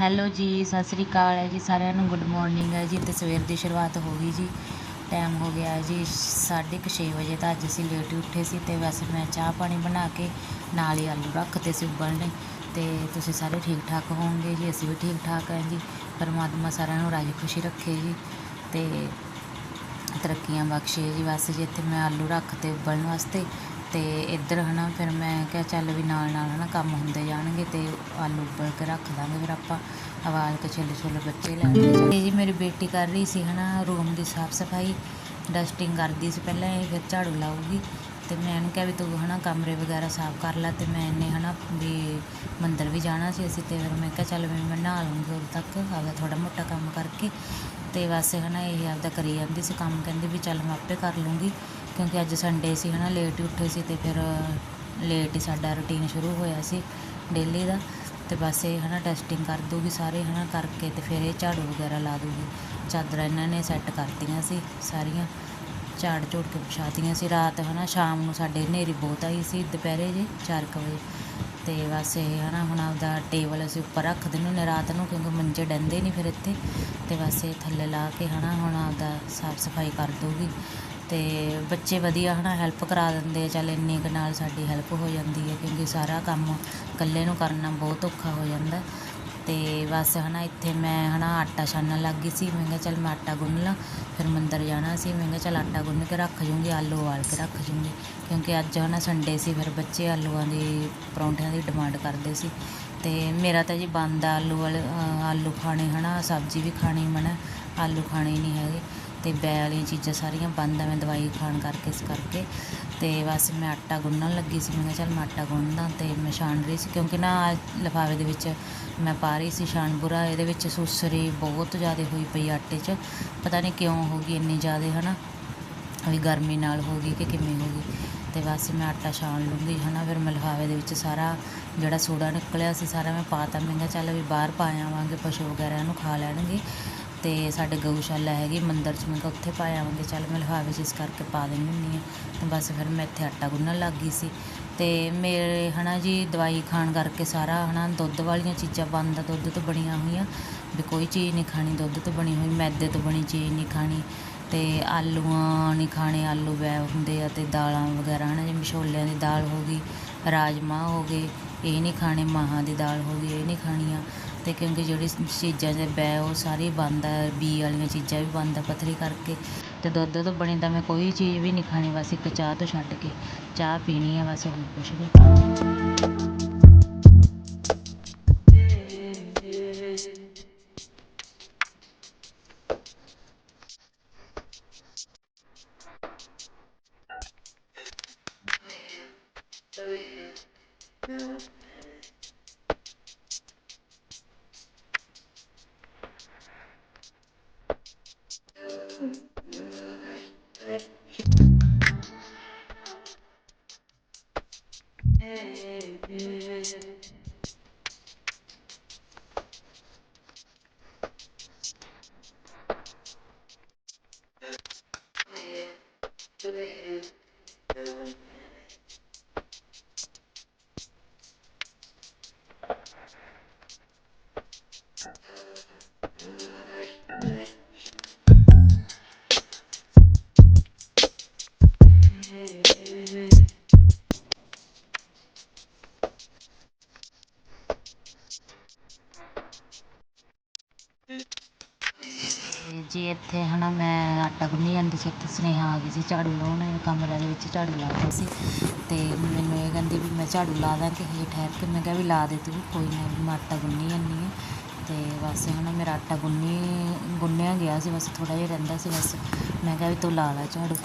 Hello ਜੀ, ਸਤਿ ਸ੍ਰੀ ਅਕਾਲ ਹੈ ਜੀ, ਸਾਰਿਆਂ ਨੂੰ ਗੁੱਡ ਮਾਰਨਿੰਗ ਹੈ ਜੀ, ਤੇ ਸਵੇਰ ਦੀ ਸ਼ੁਰੂਆਤ ਹੋ ਗਈ ਜੀ। ਟਾਈਮ ਹੋ ਗਿਆ ਜੀ, ਸਾਢੇ ਕੁ ਛੇ ਵਜੇ ਤਾਂ ਅੱਜ ਅਸੀਂ ਲੇਟ ਹੀ ਉੱਠੇ ਸੀ, ਤੇ ਵੈਸੇ ਮੈਂ ਚਾਹ ਪਾਣੀ ਬਣਾ ਕੇ ਨਾਲ ਹੀ ਆਲੂ ਰੱਖਤੇ ਸੀ ਉਬਲਣੇ ਤੇ ਤੁਸੀਂ ਸਾਰੇ ਠੀਕ ਠਾਕ ਹੋਵੋਗੇ ਜੀ? ਅਸੀਂ ਵੀ ਠੀਕ ਠਾਕ ਹਾਂ ਜੀ। ਪਰਮਾਤਮਾ ਸਾਰਿਆਂ ਨੂੰ ਰਾਜੀ ਖੁਸ਼ੀ ਰੱਖੇ ਜੀ। ਤੇ ਤਰੱਕੀਆਂ ਬਖਸ਼ੇ ਜੀ। ਬਸ ਜੀ, ਇੱਥੇ ਮੈਂ ਆਲੂ ਰੱਖਤੇ ਉਬਲਣ ਵਾਸਤੇ ਤੇ ਇੱਧਰ ਹਨਾ ਫਿਰ ਮੈਂ ਕਿਹਾ ਚੱਲ ਵੀ ਨਾਲ ਨਾਲ ਹਨਾ ਕੰਮ ਹੁੰਦੇ ਜਾਣਗੇ ਤੇ ਆਲੂ ਉਬਲ ਕੇ ਰੱਖ ਦਾਂਗੇ। ਫਿਰ ਆਪਾਂ ਆਵਾਜ਼ ਕੇ ਛੋਲੇ ਛੋਲੇ ਬੱਚੇ ਲੈਣਗੇ ਤੇ ਜੀ ਮੇਰੀ ਬੇਟੀ ਕਰ ਰਹੀ ਸੀ ਹਨਾ, ਰੂਮ ਦੀ ਸਾਫ਼ ਸਫ਼ਾਈ, ਡਸਟਿੰਗ ਕਰਦੀ ਸੀ ਪਹਿਲਾਂ ਇਹ ਫਿਰ ਝਾੜੂ ਲਾਊਗੀ ਤੇ ਮੈਂ ਇਹਨੂੰ ਕਿਹਾ ਵੀ ਤੂੰ ਹਨਾ ਕਮਰੇ ਵਗੈਰਾ ਸਾਫ਼ ਕਰ ਲੈ ਤੇ ਮੈਂ ਇਹਨੇ ਹਨਾ ਵੀ ਮੰਦਰ ਵੀ ਜਾਣਾ ਸੀ ਅਸੀਂ ਤੇ ਫਿਰ ਮੈਂ ਕਿਹਾ ਚੱਲ ਵੀ ਮੈਂ ਨਹਾ ਲੂੰਗੀ ਉਦੋਂ ਤੱਕ, ਆਪਦਾ ਥੋੜਾ ਮੋਟਾ ਕੰਮ ਕਰਕੇ। ਤੇ ਬਸ ਹਨਾ ਇਹ ਆਪਦਾ ਕਰੀ ਜਾਂਦੀ ਸੀ ਕੰਮ, ਕਹਿੰਦੀ ਵੀ ਚੱਲ ਮੈਂ ਆਪੇ ਕਰ ਲੂੰਗੀ, ਕਿਉਂਕਿ ਅੱਜ ਸੰਡੇ ਸੀ ਹਨਾ ਲੇਟ ਹੀ ਉੱਠੇ ਸੀ ਤੇ ਫਿਰ ਲੇਟ ਹੀ ਸਾਡਾ ਰੁਟੀਨ ਸ਼ੁਰੂ ਹੋਇਆ ਸੀ ਡੇਲੀ ਦਾ, ਤੇ ਬਸ ਇਹ ਹਨਾ ਟੈਸਟਿੰਗ ਕਰ ਦੂਗੀ ਸਾਰੇ ਹਨਾ ਕਰਕੇ ਤੇ ਫਿਰ ਇਹ ਝਾੜੂ ਵਗੈਰਾ ਲਾ ਦੂਗੀ। ਚਾਦਰਾਂ ਇਹਨਾਂ ਨੇ ਸੈੱਟ ਕਰਤੀਆਂ ਸੀ ਸਾਰੀਆਂ, ਝਾੜ ਝੂੜ ਕੇ ਵਿਛਾਤੀਆਂ ਸੀ। ਰਾਤ ਹਨਾ, ਸ਼ਾਮ ਨੂੰ ਸਾਡੇ ਹਨੇਰੀ ਬਹੁਤ ਆਈ ਸੀ ਦੁਪਹਿਰੇ ਜੇ 4 ਵਜੇ। ਤੇ ਬਸ ਇਹ ਹਨਾ ਹੁਣ ਆਪਦਾ ਟੇਬਲ ਅਸੀਂ ਉੱਪਰ ਰੱਖ ਦਿੰਦੇ ਹੁੰਦੇ ਰਾਤ ਨੂੰ, ਕਿਉਂਕਿ ਮੰਜੇ ਡੰਦੇ ਨਹੀਂ ਫਿਰ ਇੱਥੇ। ਤੇ ਬਸ ਇਹ ਥੱਲੇ ਲਾ ਕੇ ਹਨਾ, ਹੁਣ ਆਪਦਾ ਸਾਫ਼ ਸਫ਼ਾਈ ਕਰ ਦੂਗੀ ਤੇ ਬੱਚੇ ਵਧੀਆ ਹਨਾ ਹੈਲਪ ਕਰਾ ਦਿੰਦੇ ਆ, ਚੱਲ ਇੰਨੀ ਕੁ ਨਾਲ ਸਾਡੀ ਹੈਲਪ ਹੋ ਜਾਂਦੀ ਹੈ, ਕਿਉਂਕਿ ਸਾਰਾ ਕੰਮ ਇਕੱਲੇ ਨੂੰ ਕਰਨਾ ਬਹੁਤ ਔਖਾ ਹੋ ਜਾਂਦਾ। ਤੇ ਬਸ ਹਨਾ, ਇੱਥੇ ਮੈਂ ਹਨਾ ਆਟਾ ਛਾਨਣ ਲੱਗ ਗਈ ਸੀ। ਮੈਂ ਕਿਹਾ ਚੱਲ ਮੈਂ ਆਟਾ ਗੁੰਨ ਲਾਂ, ਫਿਰ ਮੰਦਰ ਜਾਣਾ ਸੀ। ਮੈਂ ਕਿਹਾ ਚੱਲ ਆਟਾ ਗੁੰਨ ਕੇ ਰੱਖ ਜੂੰਗੀ, ਆਲੂ ਉਬਾਲ ਕੇ ਰੱਖ ਜੂੰਗੀ। ਕਿਉਂਕਿ ਅੱਜ ਹਨਾ ਸੰਡੇ ਸੀ, ਫਿਰ ਬੱਚੇ ਆਲੂਆਂ ਦੀ, ਪਰੌਂਠਿਆਂ ਦੀ ਡਿਮਾਂਡ ਕਰਦੇ ਸੀ। ਤੇ ਮੇਰਾ ਤਾਂ ਜੀ ਬੰਦ ਆਲੂ ਵਾਲੇ ਆਲੂ ਖਾਣੇ ਹਨਾ, ਸਬਜ਼ੀ ਵੀ ਖਾਣੀ ਮਨਾ, ਆਲੂ ਖਾਣੇ ਨਹੀਂ ਹੈਗੇ। ਤੇ ਬੈ ਵਾਲੀਆਂ ਚੀਜ਼ਾਂ ਸਾਰੀਆਂ ਬੰਦ ਆ, ਮੈਂ ਦਵਾਈ ਖਾਣ ਕਰਕੇ, ਇਸ ਕਰਕੇ। ਤੇ ਬਸ ਮੈਂ ਆਟਾ ਗੁੰਨਣ ਲੱਗੀ ਸੀ। ਮੈਂ ਕਿਹਾ ਚੱਲ ਮੈਂ ਆਟਾ ਗੁੰਨਦਾ ਤੇ ਮੈਂ ਛਾਣ ਰਹੀ ਸੀ ਕਿਉਂਕਿ ਨਾ ਲਿਫਾਫੇ ਦੇ ਵਿੱਚ ਮੈਂ ਪਾ ਰਹੀ ਸੀ ਛਾਣਪੁਰਾ। ਇਹਦੇ ਵਿੱਚ ਸੁਸਰੀ ਬਹੁਤ ਜ਼ਿਆਦਾ ਹੋਈ ਪਈ ਆਟੇ 'ਚ। ਪਤਾ ਨਹੀਂ ਕਿਉਂ ਹੋ ਗਈ ਇੰਨੀ ਜ਼ਿਆਦਾ, ਹਨਾ? ਵੀ ਗਰਮੀ ਨਾਲ ਹੋ ਗਈ ਕਿ ਕਿਵੇਂ ਹੋ ਗਈ। ਤੇ ਬਸ ਮੈਂ ਆਟਾ ਛਾਣ ਲੂੰਗੀ, ਹਨਾ? ਫਿਰ ਮੈਂ ਲਿਫਾਫੇ ਦੇ ਵਿੱਚ ਸਾਰਾ ਜਿਹੜਾ ਸੂੜਾ ਨਿਕਲਿਆ ਸੀ ਸਾਰਾ ਮੈਂ ਪਾਤਾ ਮੈਂ ਕਿਹਾ ਚੱਲ ਵੀ ਬਾਹਰ ਪਾ ਆਵਾਂਗੇ, ਪਸ਼ੂ ਵਗੈਰਾ ਇਹਨੂੰ ਖਾ ਲੈਣਗੇ। ਤੇ ਸਾਡੇ ਗਊਸ਼ਾਲਾ ਹੈਗੀ, ਮੰਦਰ 'ਚ ਮੈਂ ਕਿਹਾ ਉੱਥੇ ਪਾ ਆਵਾਂਗੇ, ਚੱਲ ਮੈਂ ਲਿਫਾਫੇ 'ਚ ਇਸ ਕਰਕੇ ਪਾ ਦਿੰਦੀ ਹੁੰਦੀ ਹਾਂ। ਤੇ ਬਸ ਫਿਰ ਮੈਂ ਇੱਥੇ ਆਟਾ ਗੁੰਨਣ ਲੱਗ ਗਈ ਸੀ। ਤੇ ਮੇਰੇ ਹਨਾ ਜੀ, ਦਵਾਈ ਖਾਣ ਕਰਕੇ ਸਾਰਾ ਹਨਾ ਦੁੱਧ ਵਾਲੀਆਂ ਚੀਜ਼ਾਂ ਬੰਦ ਆ, ਦੁੱਧ ਤੋਂ ਬਣੀਆਂ ਹੋਈਆਂ। ਵੀ ਕੋਈ ਚੀਜ਼ ਨਹੀਂ ਖਾਣੀ, ਦੁੱਧ ਤੋਂ ਬਣੀ ਹੋਈ, ਮੈਦੇ ਤੋਂ ਬਣੀ, ਚੀਜ਼ ਨਹੀਂ ਖਾਣੀ। ਤੇ ਆਲੂਆਂ ਨਹੀਂ ਖਾਣੇ, ਆਲੂ ਵੈ ਹੁੰਦੇ ਆ ਤੇ ਦਾਲਾਂ ਵਗੈਰਾ ਹਨਾ ਜਿਵੇਂ ਛੋਲਿਆਂ ਦੀ ਦਾਲ ਹੋ ਗਈ, ਰਾਜਮਾਂਹ ਹੋ ਗਏ, ਇਹ ਨਹੀਂ ਖਾਣੇ, ਮਾਹਾਂ ਦੀ ਦਾਲ ਹੋ ਗਈ, ਇਹ ਨਹੀਂ ਖਾਣੀਆਂ। ਅਤੇ ਕਿਉਂਕਿ ਜਿਹੜੀ ਚੀਜ਼ਾਂ ਦੇ ਬੈ, ਉਹ ਸਾਰੀ ਬੰਦ ਹੈ ਬੀ ਵਾਲੀਆਂ ਚੀਜ਼ਾਂ ਵੀ ਬੰਦ ਆ ਪੱਥਰੀ ਕਰਕੇ। ਅਤੇ ਦੁੱਧ ਤੋਂ ਬਣੀ ਤਾਂ ਮੈਂ ਕੋਈ ਚੀਜ਼ ਵੀ ਨਹੀਂ ਖਾਣੀ, ਬਸ ਇੱਕ ਚਾਹ ਤੋਂ ਛੱਡ ਕੇ ਚਾਹ ਪੀਣੀ ਹੈ ਬਸ ਹੋਰ ਕੁਛ ਨਹੀਂ ਤੇ ਸੀ ਇੱਥੇ ਸੁਨੇਹਾ ਆ ਗਈ ਸੀ, ਝਾੜੂ ਲਾਉਣ ਕਮਰਿਆਂ ਦੇ ਵਿੱਚ ਝਾੜੂ ਲਾ ਰਹੇ ਸੀ। ਅਤੇ ਮੈਨੂੰ ਇਹ ਕਹਿੰਦੀ ਵੀ ਮੈਂ ਝਾੜੂ ਲਾ ਦਾਂ ਕਿ ਹਜੇ ਠਹਿਰ ਕੇ ਮੈਂ ਕਿਹਾ ਵੀ ਲਾ ਦੇ ਤੂੰ, ਕੋਈ ਨਾ ਵੀ ਮੈਂ ਆਟਾ ਗੁੰਨੀ ਜਾਂਦੀ ਹਾਂ। ਅਤੇ ਬਸ ਹਨਾ ਮੇਰਾ ਆਟਾ ਗੁੰਨੀ, ਗੁੰਨਿਆ ਗਿਆ ਸੀ, ਬਸ ਥੋੜ੍ਹਾ ਜਿਹਾ ਰਹਿੰਦਾ ਸੀ, ਬਸ ਮੈਂ ਕਿਹਾ ਵੀ ਤੂੰ ਲਾ ਲਾ ਝਾੜੂ।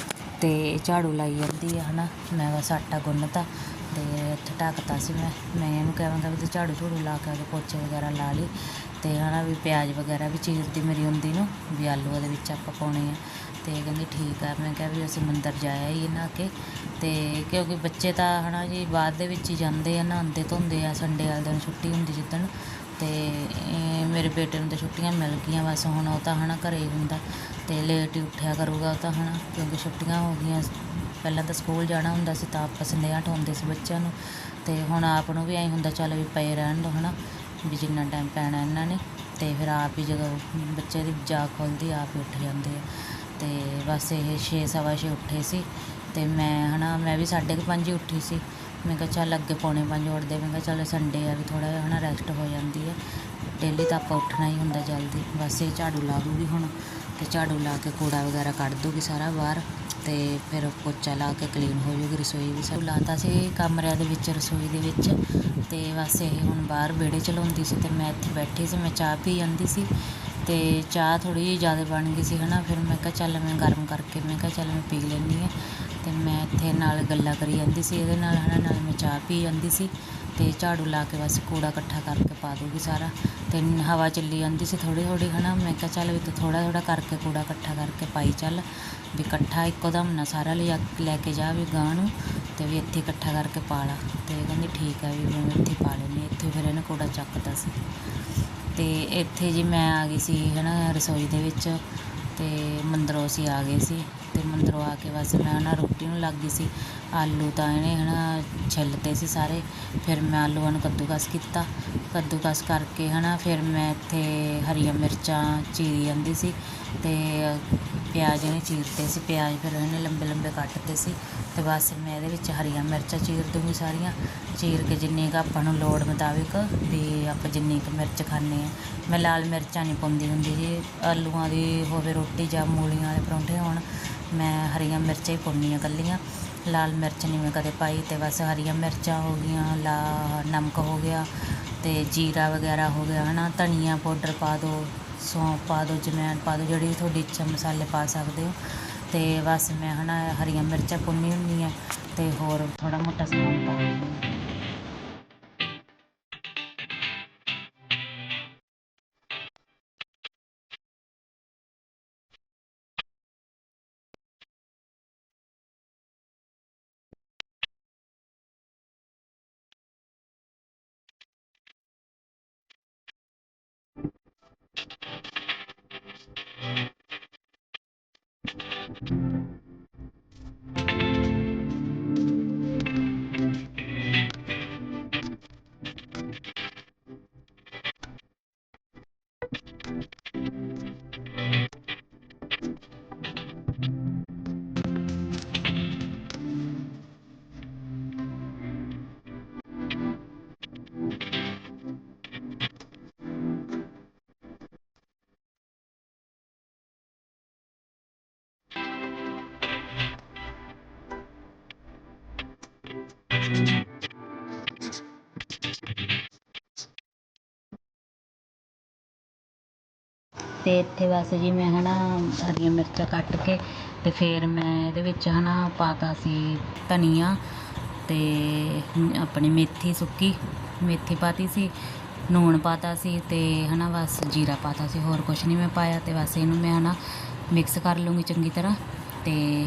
ਤੇ ਝਾੜੂ ਲਾਈ ਜਾਂਦੀ ਆ ਹੈ ਨਾ ਮੈਂ ਬਸ ਆਟਾ ਗੁੰਨਤਾ। ਤੇ ਉੱਥੇ ਢੱਕਤਾ ਸੀ ਮੈਂ। ਮੈਂ ਇਹਨੂੰ ਕਹਾਂਗਾ ਵੀ ਤੂੰ ਝਾੜੂ ਝੂੜੂ ਲਾ ਕੇ ਉਹਦੇ ਪੋਚੇ ਵਗੈਰਾ ਲਾ ਲਈ ਤੇ ਹਨਾ ਵੀ ਪਿਆਜ਼ ਵਗੈਰਾ ਵੀ ਚੀਰਦੀ ਮੇਰੀ ਹੁੰਦੀ ਨੂੰ, ਵੀ ਆਲੂ ਉਹਦੇ ਵਿੱਚ ਆਪਾਂ ਪਾਉਣੇ ਆ। ਤੇ ਕਹਿੰਦੀ ਠੀਕ ਆ। ਮੈਂ ਕਿਹਾ ਵੀ ਅਸੀਂ ਮੰਦਰ ਜਾਇਆ ਹੀ ਨਾ ਕੇ ਤੇ ਕਿਉਂਕਿ ਬੱਚੇ ਤਾਂ ਹਨਾ ਜੀ ਬਾਅਦ ਦੇ ਵਿੱਚ ਹੀ ਜਾਂਦੇ ਆ, ਨਹਾਉਂਦੇ ਧੋਂਦੇ ਆ ਸੰਡੇ ਵਾਲੇ ਦਿਨ ਛੁੱਟੀ ਹੁੰਦੀ ਜਿੱਦਣ। ਤੇ ਮੇਰੇ ਬੇਟੇ ਨੂੰ ਤਾਂ ਛੁੱਟੀਆਂ ਮਿਲ ਗਈਆਂ ਬਸ, ਹੁਣ ਉਹ ਤਾਂ ਹਨਾ ਘਰੇ ਹੀ ਹੁੰਦਾ। ਤੇ ਲੇਟ ਹੀ ਉੱਠਿਆ ਕਰੂਗਾ ਉਹ ਤਾਂ ਹਨਾ ਕਿਉਂਕਿ ਛੁੱਟੀਆਂ ਹੋ ਗਈਆਂ ਪਹਿਲਾਂ ਤਾਂ ਸਕੂਲ ਜਾਣਾ ਹੁੰਦਾ ਸੀ, ਤਾਂ ਆਪਾਂ ਸੰਦੇਹਾ ਉਠਾਉਂਦੇ ਸੀ ਬੱਚਿਆਂ ਨੂੰ। ਤੇ ਹੁਣ ਆਪ ਨੂੰ ਵੀ ਐਂ ਹੁੰਦਾ, ਚੱਲ ਵੀ ਪਏ ਰਹਿਣ ਦੋ, ਹਨਾ। ਵੀ ਜਿੰਨਾ ਟਾਈਮ ਪੈਣਾ ਇਹਨਾਂ ਨੇ, ਤੇ ਫਿਰ ਆਪ ਹੀ ਜਦੋਂ ਬੱਚੇ ਦੀ ਜਾਗ ਖੁੱਲ੍ਹਦੀ ਆਪ ਹੀ ਉੱਠ ਜਾਂਦੇ ਆ। ਤੇ ਬਸ ਇਹ ਛੇ, ਸਵਾ ਛੇ ਉੱਠੇ ਸੀ। ਤੇ ਮੈਂ, ਹਨਾ, ਮੈਂ ਵੀ ਸਾਢੇ ਕੁ ਪੰਜ ਹੀ ਉੱਠੀ ਸੀ। ਮੈਂ ਕਿਹਾ ਚੱਲ ਅੱਗੇ ਪੌਣੇ ਪੰਜ ਉੱਠਦੇ, ਮੈਂ ਕਿਹਾ ਚੱਲ ਸੰਡੇ ਆ ਵੀ ਥੋੜ੍ਹਾ ਜਿਹਾ, ਹਨਾ ਰੈਸਟ ਹੋ ਜਾਂਦੀ ਹੈ ਡੇਲੀ ਤਾਂ ਆਪਾਂ ਉੱਠਣਾ ਹੀ ਹੁੰਦਾ ਜਲਦੀ। ਬਸ ਇਹ ਝਾੜੂ ਲਾ ਦੂਗੀ ਹੁਣ, ਤੇ ਝਾੜੂ ਲਾ ਕੇ ਕੂੜਾ ਵਗੈਰਾ ਕੱਢ ਦੂਗੀ ਸਾਰਾ ਬਾਹਰ। ਤੇ ਫਿਰ ਪੋਚਾ ਲਾ ਕੇ ਕਲੀਨ ਹੋ ਜੂਗੀ ਰਸੋਈ ਵੀ ਸਭ ਲਾਤਾ ਸੀ ਕਮਰਿਆਂ ਦੇ ਵਿੱਚ, ਰਸੋਈ ਦੇ ਵਿੱਚ ਤੇ ਬਸ ਇਹ ਹੁਣ ਬਾਹਰ ਵਿਹੜੇ ਚਲਾਉਂਦੀ ਸੀ ਤੇ ਮੈਂ ਇੱਥੇ ਬੈਠੀ ਸੀ, ਮੈਂ ਚਾਹ ਪੀ ਜਾਂਦੀ ਸੀ ਤੇ ਚਾਹ ਥੋੜ੍ਹੀ ਜਿਹੀ ਜ਼ਿਆਦਾ ਬਣ ਗਈ ਸੀ, ਹਨਾ। ਫਿਰ ਮੈਂ ਕਿਹਾ ਚੱਲ ਮੈਂ ਗਰਮ ਕਰਕੇ ਮੈਂ ਕਿਹਾ ਚੱਲ ਮੈਂ ਪੀ ਲੈਂਦੀ ਹਾਂ ਤੇ ਮੈਂ ਇੱਥੇ ਨਾਲ ਗੱਲਾਂ ਕਰੀ ਜਾਂਦੀ ਸੀ ਇਹਦੇ ਨਾਲ, ਹਨਾ। ਨਾਲ ਮੈਂ ਚਾਹ ਪੀ ਜਾਂਦੀ ਸੀ ਤੇ ਝਾੜੂ ਲਾ ਕੇ ਬਸ ਕੂੜਾ ਇਕੱਠਾ ਕਰਕੇ ਪਾ ਦੂਗੀ ਸਾਰਾ। ਤੇ ਹਵਾ ਚੱਲੀ ਜਾਂਦੀ ਸੀ ਥੋੜ੍ਹੀ ਥੋੜ੍ਹੀ, ਹਨਾ? ਮੈਂ ਕਿਹਾ ਚੱਲ ਵੀ ਤੂੰ ਥੋੜ੍ਹਾ ਥੋੜ੍ਹਾ ਕਰਕੇ ਕੂੜਾ ਇਕੱਠਾ ਕਰਕੇ ਪਾਈ ਚੱਲ। ਵੀ ਇਕੱਠਾ ਇੱਕੋ ਦਮ ਨਾ ਸਾਰਾ ਲਿਆ ਲੈ ਕੇ ਜਾ ਵੀ ਗਾਂ ਨੂੰ ਤੇ ਵੀ ਇੱਥੇ ਇਕੱਠਾ ਕਰਕੇ ਪਾ ਲਾ। ਤੇ ਕਹਿੰਦੀ ਠੀਕ ਆ ਵੀ ਮੈਂ ਇੱਥੇ ਪਾ ਲੈਂਦੀ ਹਾਂ। ਇੱਥੇ ਫਿਰ ਇਹਨੇ ਕੂੜਾ ਚੱਕਦਾ ਸੀ। ਤੇ ਇੱਥੇ ਜੀ ਮੈਂ ਆ ਗਈ ਸੀ, ਹਨਾ, ਰਸੋਈ ਦੇ ਵਿੱਚ। ਤੇ ਮੰਦਰੋਂ ਅਸੀਂ ਆ ਗਏ ਸੀ ਤੇ ਮੰਦਰੋਂ ਆ ਕੇ ਬਸ ਮੈਂ ਨਾ ਰੋਟੀ ਨੂੰ ਲੱਗ ਗਈ ਸੀ, ਆਲੂ ਤਾਂ ਇਹਨੇ ਹਨਾ ਛਿੱਲਤੇ ਸੀ ਸਾਰੇ, ਫਿਰ ਮੈਂ ਆਲੂਆਂ ਨੂੰ ਕੱਦੂਕਸ ਕੀਤਾ, ਕੱਦੂਕਸ ਕਰਕੇ ਹਨਾ ਫਿਰ ਮੈਂ ਇੱਥੇ ਹਰੀਆਂ ਮਿਰਚਾਂ ਚੀਰੀ ਜਾਂਦੀ ਸੀ ਤੇ ਪਿਆਜ਼ ਇਹਨੇ ਚੀਰਤੇ ਸੀ, ਪਿਆਜ਼ ਫਿਰ ਇਹਨੇ ਲੰਬੇ ਲੰਬੇ ਕੱਟਦੇ ਸੀ ਤੇ ਬਸ ਮੈਂ ਇਹਦੇ ਵਿੱਚ ਹਰੀਆਂ ਮਿਰਚਾਂ ਚੀਰ ਦੂੰਗੀ ਸਾਰੀਆਂ। ਚੀਰ ਕੇ ਜਿੰਨੀ ਕੁ ਆਪਾਂ ਨੂੰ ਲੋੜ ਮੁਤਾਬਿਕ ਵੀ ਆਪਾਂ ਜਿੰਨੀ ਕੁ ਮਿਰਚ ਖਾਂਦੇ ਆ ਮੈਂ ਲਾਲ ਮਿਰਚਾਂ ਨਹੀਂ ਪਾਉਂਦੀ ਹੁੰਦੀ ਜੀ, ਆਲੂਆਂ ਦੀ ਹੋਵੇ ਰੋਟੀ ਜਾਂ ਮੂਲੀਆਂ ਵਾਲੇ ਪਰੌਂਠੇ ਹੋਣ, ਮੈਂ ਹਰੀਆਂ ਮਿਰਚਾਂ ਹੀ ਪਾਉਂਦੀ ਹਾਂ ਇਕੱਲੀਆਂ। ਲਾਲ ਮਿਰਚ ਨਹੀਂ ਮੈਂ ਕਦੇ ਪਾਈ ਤੇ ਬਸ ਹਰੀਆਂ ਮਿਰਚਾਂ ਹੋ ਗਈਆਂ, ਲਾ ਨਮਕ ਹੋ ਗਿਆ ਤੇ ਜੀਰਾ ਵਗੈਰਾ ਹੋ ਗਿਆ, ਹਨਾ, ਧਨੀਆ ਪਾਊਡਰ ਪਾ ਦਿਓ ਸੌਂਫ ਪਾ ਦਿਓ, ਜਮੈਣ ਪਾ ਦਿਓ, ਜਿਹੜੀ ਤੁਹਾਡੀ ਇੱਛਾ ਮਸਾਲੇ ਪਾ ਸਕਦੇ ਹੋ। ਤੇ ਬਸ ਮੈਂ ਹਨਾ ਹਰੀਆਂ ਮਿਰਚਾਂ ਪਾਉਂਦੀ ਹੁੰਦੀ ਹਾਂ ਤੇ ਹੋਰ ਥੋੜ੍ਹਾ ਮੋਟਾ ਸਮਾਨ ਪਾ ਦਿੰਦੀ あ! ਅਤੇ ਇੱਥੇ ਬਸ ਜੀ ਮੈਂ ਹੈ ਨਾ ਹਰੀਆਂ ਮਿਰਚਾਂ ਕੱਟ ਕੇ ਅਤੇ ਫਿਰ ਮੈਂ ਇਹਦੇ ਵਿੱਚ ਹੈ ਨਾ ਪਾ ਤਾ ਸੀ ਧਨੀਆ ਅਤੇ ਆਪਣੀ ਮੇਥੀ ਸੁੱਕੀ, ਮੇਥੀ ਪਾ ਤੀ ਸੀ ਲੂਣ ਪਾ ਤਾ ਸੀ ਅਤੇ ਹੈ ਨਾ ਬਸ ਜੀਰਾ ਪਾ ਤਾ ਸੀ, ਹੋਰ ਕੁਛ ਨਹੀਂ ਮੈਂ ਪਾਇਆ ਅਤੇ ਬਸ ਇਹਨੂੰ ਮੈਂ ਹੈ ਨਾ ਮਿਕਸ ਕਰ ਲੂੰਗੀ ਚੰਗੀ ਤਰ੍ਹਾਂ ਅਤੇ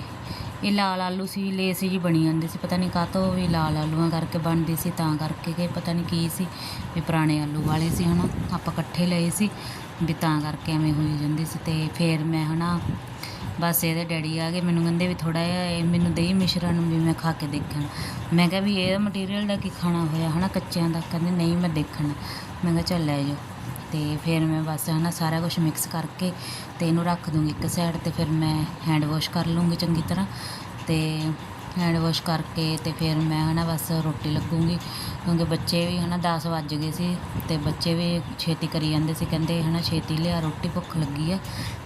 ਇਹ ਲਾਲ ਆਲੂ ਸੀ, ਲੇਸ ਜੀ ਬਣੀ ਜਾਂਦੇ ਸੀ, ਪਤਾ ਨਹੀਂ ਕਾਹਤੋਂ ਵੀ ਲਾਲ ਆਲੂਆਂ ਕਰਕੇ ਬਣਦੀ ਸੀ, ਤਾਂ ਕਰਕੇ ਕਿ ਪਤਾ ਨਹੀਂ ਕੀ ਸੀ, ਵੀ ਪੁਰਾਣੇ ਆਲੂ ਵਾਲੇ ਸੀ, ਹਨਾ, ਆਪਾਂ ਇਕੱਠੇ ਲਏ ਸੀ, ਵੀ ਤਾਂ ਕਰਕੇ ਐਵੇਂ ਹੋਈ ਜਾਂਦੀ ਸੀ, ਤੇ ਫਿਰ ਮੈਂ, ਹਨਾ, ਬਸ ਇਹਦੇ ਡੈਡੀ ਆ ਗਏ, ਮੈਨੂੰ ਕਹਿੰਦੇ ਵੀ ਥੋੜਾ ਜਿਹਾ ਇਹ ਮੈਨੂੰ ਦਹੀਂ ਮਿਸ਼ਰਣ ਵੀ ਮੈਂ ਖਾ ਕੇ ਦੇਖਣ ਮੈਂ ਕਿਹਾ ਵੀ ਇਹ ਮਟੀਰੀਅਲ ਦਾ ਕੀ ਖਾਣਾ ਹੋਇਆ, ਹਨਾ, ਕੱਚਿਆਂ ਦਾ, ਕਹਿੰਦੇ ਨਹੀਂ ਮੈਂ ਦੇਖਣ। ਮੈਂ ਕਿਹਾ ਚੱਲ ਲੈ ਜਾਓ। ਤੇ ਫਿਰ ਮੈਂ ਬਸ ਹਨਾ ਸਾਰਾ ਕੁਝ ਮਿਕਸ ਕਰਕੇ ਤੇ ਇਹਨੂੰ ਰੱਖ ਦੂੰਗੀ ਇੱਕ ਸਾਈਡ ਤੇ ਫਿਰ ਮੈਂ ਹੈਂਡ ਵਾਸ਼ ਕਰ ਲੂੰਗੀ ਚੰਗੀ ਤਰ੍ਹਾਂ ਤੇ ਹੈਂਡ ਵਾਸ਼ ਕਰਕੇ ਤੇ ਫਿਰ ਮੈਂ ਹਨਾ ਬਸ ਰੋਟੀ ਲੱਗੂੰਗੀ ਕਿਉਂਕਿ ਬੱਚੇ ਵੀ ਹਨਾ 10 ਵੱਜ ਗਏ ਸੀ ਤੇ ਬੱਚੇ ਵੀ ਛੇਤੀ ਕਰੀ ਜਾਂਦੇ ਸੀ, ਕਹਿੰਦੇ ਹਨਾ ਛੇਤੀ ਲਿਆ, ਰੋਟੀ ਭੁੱਖ ਲੱਗੀ ਆ।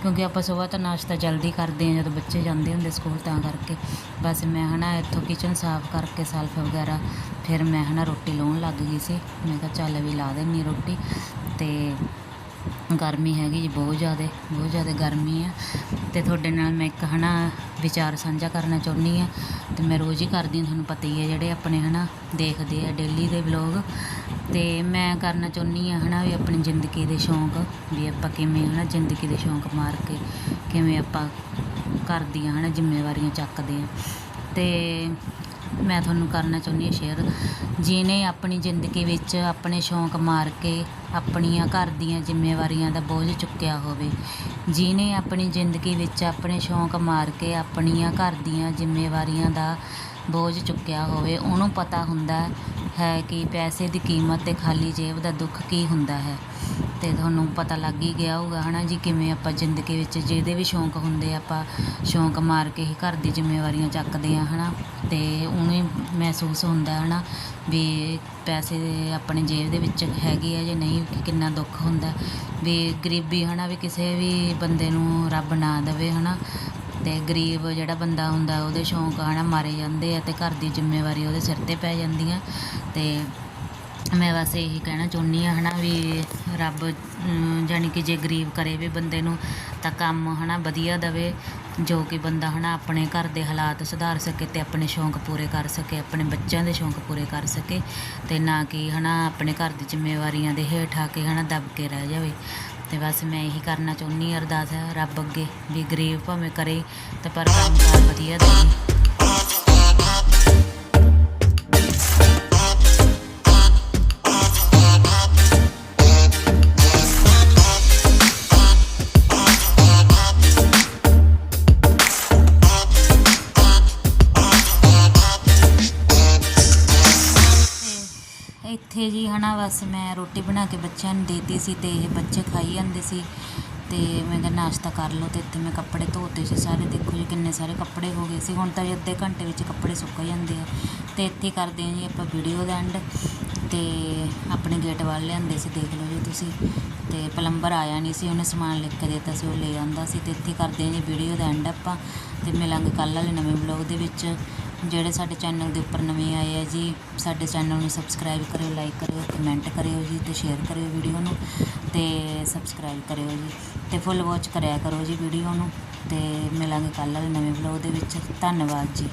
ਕਿਉਂਕਿ ਆਪਾਂ ਸਵੇਰ ਤਾਂ ਨਾਸ਼ਤਾ ਜਲਦੀ ਕਰਦੇ ਆ, ਜਦੋਂ ਬੱਚੇ ਜਾਂਦੇ ਹੁੰਦੇ ਸਕੂਲ ਤਾਂ ਕਰਕੇ। ਬਸ ਮੈਂ ਹਨਾ ਇੱਥੋਂ ਕਿਚਨ ਸਾਫ਼ ਕਰਕੇ ਸਲਫ ਵਗੈਰਾ ਫਿਰ ਮੈਂ ਹਨਾ ਰੋਟੀ ਲਾਉਣ ਲੱਗ ਗਈ ਸੀ। ਮੈਂ ਕਿਹਾ ਚੱਲ ਵੀ ਲਾ ਦੇਣੀ ਰੋਟੀ। ਤੇ ਗਰਮੀ ਹੈਗੀ ਜੀ ਬਹੁਤ ਜ਼ਿਆਦਾ ਬਹੁਤ ਜ਼ਿਆਦਾ ਗਰਮੀ ਆ। ਅਤੇ ਤੁਹਾਡੇ ਨਾਲ ਮੈਂ ਇੱਕ ਹੈ ਨਾ ਵਿਚਾਰ ਸਾਂਝਾ ਕਰਨਾ ਚਾਹੁੰਦੀ ਹਾਂ ਅਤੇ ਮੈਂ ਰੋਜ਼ ਹੀ ਕਰਦੀ ਹਾਂ, ਤੁਹਾਨੂੰ ਪਤਾ ਹੀ ਹੈ ਜਿਹੜੇ ਆਪਣੇ ਹੈ ਨਾ ਦੇਖਦੇ ਆ ਡੇਲੀ ਦੇ ਵਲੌਗ ਅਤੇ ਮੈਂ ਕਰਨਾ ਚਾਹੁੰਦੀ ਹਾਂ ਹੈ ਨਾ ਵੀ ਆਪਣੀ ਜ਼ਿੰਦਗੀ ਦੇ ਸ਼ੌਂਕ, ਵੀ ਆਪਾਂ ਕਿਵੇਂ ਹੈ ਨਾ ਜ਼ਿੰਦਗੀ ਦੇ ਸ਼ੌਂਕ ਮਾਰ ਕੇ ਕਿਵੇਂ ਆਪਾਂ ਘਰ ਹੈ ਨਾ ਜ਼ਿੰਮੇਵਾਰੀਆਂ ਚੱਕਦੇ ਆ। ਅਤੇ ਮੈਂ ਤੁਹਾਨੂੰ ਕਰਨਾ ਚਾਹੁੰਦੀ ਹਾਂ ਸ਼ੇਅਰ ਜਿਹਨੇ ਆਪਣੀ ਜ਼ਿੰਦਗੀ ਵਿੱਚ ਆਪਣੇ ਸ਼ੌਂਕ ਮਾਰ ਕੇ ਆਪਣੀਆਂ ਘਰ ਦੀਆਂ ਜ਼ਿੰਮੇਵਾਰੀਆਂ ਦਾ ਬੋਝ ਚੁੱਕਿਆ ਹੋਵੇ, ਜਿਹਨੇ ਆਪਣੀ ਜ਼ਿੰਦਗੀ ਵਿੱਚ ਆਪਣੇ ਸ਼ੌਂਕ ਮਾਰ ਕੇ ਆਪਣੀਆਂ ਘਰ ਦੀਆਂ ਜ਼ਿੰਮੇਵਾਰੀਆਂ ਦਾ ਬੋਝ ਚੁੱਕਿਆ ਹੋਵੇ, ਉਹਨੂੰ ਪਤਾ ਹੁੰਦਾ ਹੈ ਕਿ ਪੈਸੇ ਦੀ ਕੀਮਤ ਤੇ ਖਾਲੀ ਜੇਬ ਦਾ ਦੁੱਖ ਕੀ ਹੁੰਦਾ ਹੈ। ਤੇ ਤੁਹਾਨੂੰ ਪਤਾ ਲੱਗ ਹੀ ਗਿਆ ਹੋਊਗਾ, ਹਨਾ ਜੀ, ਕਿਵੇਂ ਆਪਾਂ ਜ਼ਿੰਦਗੀ ਵਿੱਚ ਜਿਹਦੇ ਵੀ ਸ਼ੌਂਕ ਹੁੰਦੇ ਆਪਾਂ ਸ਼ੌਂਕ ਮਾਰ ਕੇ ਹੀ ਘਰ ਦੀ ਜ਼ਿੰਮੇਵਾਰੀਆਂ ਚੱਕਦੇ ਆ ਹਨਾ। ਤੇ ਉਹਨੂੰ ਮਹਿਸੂਸ ਹੁੰਦਾ ਹੈ ਨਾ ਵੀ ਪੈਸੇ ਆਪਣੇ ਜੇਬ ਦੇ ਵਿੱਚ ਹੈਗੇ ਆ ਜਾਂ ਨਹੀਂ ਕਿੰਨਾ ਦੁੱਖ ਹੁੰਦਾ ਵੀ ਗਰੀਬੀ ਹੈ ਨਾ ਵੀ ਕਿਸੇ ਵੀ ਬੰਦੇ ਨੂੰ ਰੱਬ ਨਾ ਦੇਵੇ ਹੈ ਨਾ ਅਤੇ ਗਰੀਬ ਜਿਹੜਾ ਬੰਦਾ ਹੁੰਦਾ ਉਹਦੇ ਸ਼ੌਂਕ ਹੈ ਨਾ ਮਾਰੇ ਜਾਂਦੇ ਆ ਅਤੇ ਘਰ ਦੀ ਜ਼ਿੰਮੇਵਾਰੀ ਉਹਦੇ ਸਿਰ ਤੇ ਪੈ ਜਾਂਦੀਆਂ। ਅਤੇ ਮੈਂ ਬਸ ਇਹੀ ਕਹਿਣਾ ਚਾਹੁੰਦੀ ਹਾਂ ਹਨਾ ਵੀ ਰੱਬ ਅਮ, ਜਾਣੀ ਕਿ ਜੇ ਗਰੀਬ ਕਰੇ ਵੀ ਬੰਦੇ ਨੂੰ ਤਾਂ ਕੰਮ ਹਨਾ ਵਧੀਆ ਦਵੇ। ਜੋ ਕਿ ਬੰਦਾ ਹਨਾ ਆਪਣੇ ਘਰ ਦੇ ਹਾਲਾਤ ਸੁਧਾਰ ਸਕੇ ਤੇ ਆਪਣੇ ਸ਼ੌਂਕ ਪੂਰੇ ਕਰ ਸਕੇ, ਆਪਣੇ ਬੱਚਿਆਂ ਦੇ ਸ਼ੌਂਕ ਪੂਰੇ ਕਰ ਸਕੇ ਤੇ ਨਾ ਕਿ ਹਨਾ ਆਪਣੇ ਘਰ ਦੀ ਜ਼ਿੰਮੇਵਾਰੀਆਂ ਦੇ ਹੇਠ ਆ ਕੇ ਹਨਾ ਦਬ ਕੇ ਰਹਿ ਜਾਵੇ। ਤੇ ਬਸ ਮੈਂ ਇਹੀ ਕਰਨਾ ਚਾਹੁੰਦੀ ਹਾਂ ਅਰਦਾਸ ਹੈ ਰੱਬ ਅੱਗੇ ਵੀ ਗਰੀਬ ਭਾਵੇਂ ਕਰੇ ਤੇ ਪਰ ਕੰਮਕਾਰ ਵਧੀਆ ਦੇਵੇ। ਇੱਥੇ ਜੀ ਹਨਾ ਬਸ ਮੈਂ ਰੋਟੀ ਬਣਾ ਕੇ ਬੱਚਿਆਂ ਨੂੰ ਦੇਤੀ ਸੀ ਤੇ ਇਹ ਬੱਚੇ ਖਾਈ ਜਾਂਦੇ ਸੀ। ਤੇ ਮੈਂ ਕਿਹਾ ਨਾਸ਼ਤਾ ਕਰ ਲਓ ਤੇ ਇੱਥੇ ਮੈਂ ਕੱਪੜੇ ਧੋਤੇ ਸੀ ਸਾਰੇ। ਦੇਖੋ ਜੀ ਕਿੰਨੇ ਸਾਰੇ ਕੱਪੜੇ ਹੋ ਗਏ ਸੀ। ਹੁਣ ਤਾਂ ਜੀ ਅੱਧੇ ਘੰਟੇ ਵਿੱਚ ਕੱਪੜੇ ਸੁੱਕ ਜਾਂਦੇ ਆ। ਤੇ ਇੱਥੇ ਕਰਦੇ ਹਾਂ ਜੀ ਆਪਾਂ ਵੀਡੀਓ ਦਾ ਐਂਡ ਤੇ ਆਪਣੇ ਗੇਟ ਵੱਲ ਲਿਆਂਦੇ ਸੀ, ਦੇਖ ਲਓ ਜੀ ਤੁਸੀਂ। ਤੇ ਪਲੰਬਰ ਆਇਆ ਨਹੀਂ ਸੀ, ਉਹਨੇ ਸਮਾਨ ਲਿਖ ਕੇ ਦਿੱਤਾ ਸੀ, ਉਹ ਲੈ ਆਂਦਾ ਸੀ। ਤੇ ਇੱਥੇ ਕਰਦੇ ਹਾਂ ਜੀ ਵੀਡੀਓ ਦਾ ਐਂਡ ਆਪਾਂ। ਤੇ ਮਿਲਾਂਗੇ ਕੱਲ੍ਹ ਵਾਲੇ ਨਵੇਂ ਵਲੌਗ ਦੇ ਵਿੱਚ। ਜਿਹੜੇ ਸਾਡੇ ਚੈਨਲ ਦੇ ਉੱਪਰ ਨਵੇਂ ਆਏ ਆ ਜੀ, ਸਾਡੇ ਚੈਨਲ ਨੂੰ ਸਬਸਕ੍ਰਾਈਬ ਕਰਿਓ ਲਾਈਕ ਕਰਿਓ ਕਮੈਂਟ ਕਰਿਓ ਜੀ ਤੇ ਸ਼ੇਅਰ ਕਰਿਓ ਵੀਡੀਓ ਨੂੰ ਤੇ ਸਬਸਕ੍ਰਾਈਬ ਕਰਿਓ ਜੀ ਤੇ ਫੁੱਲ ਵਾਚ ਕਰਿਆ ਕਰੋ ਜੀ ਵੀਡੀਓ ਨੂੰ ਤੇ ਮਿਲਾਂਗੇ ਕੱਲ੍ਹ ਵਾਲੇ ਨਵੇਂ ਵਲੌਗ ਦੇ ਵਿੱਚ। ਧੰਨਵਾਦ ਜੀ।